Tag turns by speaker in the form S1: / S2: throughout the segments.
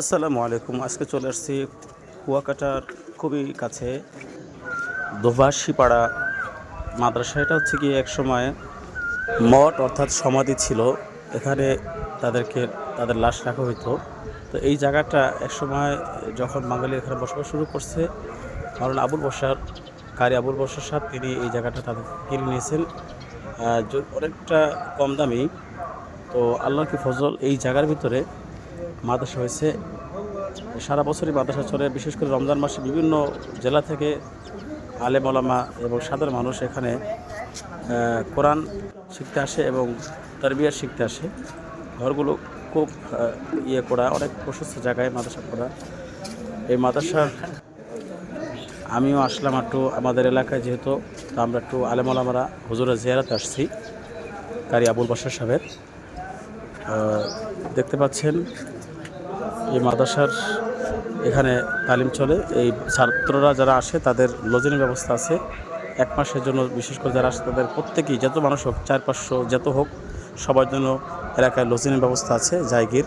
S1: আসসালামু আলাইকুম। আজকে চলে আসছি কুয়াকাটার খুবই কাছে দোভাষিপাড়া মাদ্রাসা। এটা হচ্ছে কি এক সময় মঠ অর্থাৎ সমাধি ছিল। এখানে তাদেরকে, তাদের লাশ রাখা হইতো। তো এই জায়গাটা এক সময় যখন বাঙালি এখানে বসবাস শুরু করছে কারণ আবুল বসার কারি আবুল বসার সাহেব তিনি এই জায়গাটা তাদের কিনে নিয়েছেন। অনেকটা কম দামি। তো আল্লাহ কি ফজল, এই জায়গার ভিতরে মাদ্রাসা হয়েছে। সারা বছরই মাদ্রাসা চলে। বিশেষ করে রমজান মাসে বিভিন্ন জেলা থেকে আলেম ওলামা এবং সাধারণ মানুষ এখানে কোরআন শিখতে আসে এবং তারবিয়ার শিখতে আসে। ঘরগুলো খুব ইয়ে করা অনেক প্রশস্ত জায়গায় মাদ্রাসা করা। এই মাদ্রাসার আমিও আসলাম একটু আমাদের এলাকায় যেহেতু আমরা একটু আলেম ওলামারা হুজুরের জিয়ারাতে আসছি। কারি আবুল বাসার সাহেবের। আহ, দেখতে পাচ্ছেন এই মাদ্রাসার এখানে তালিম চলে। এই ছাত্ররা যারা আসে, তাদের লজিনের ব্যবস্থা আছে। এক মাসের জন্য বিশেষ করে যারা আসে, তাদের প্রত্যেকেই যত মানুষ হোক, চার পাঁচশো যত হোক, সবার জন্য এলাকায় লজিনের ব্যবস্থা আছে, জায়গির।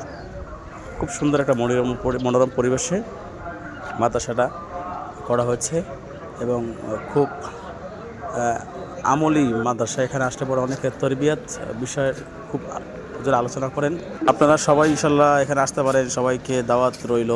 S1: খুব সুন্দর একটা মনোরম মনোরম পরিবেশে মাদ্রাসাটা করা হয়েছে এবং খুব আমলি মাদ্রাসা, এখানে আসলে পরে অনেকের তরবিয়াত বিষয়ে খুব আলোচনা করেন। আপনারা সবাই ইনশাল্লাহ এখানে আসতে পারেন, সবাইকে দাওয়াত রইল।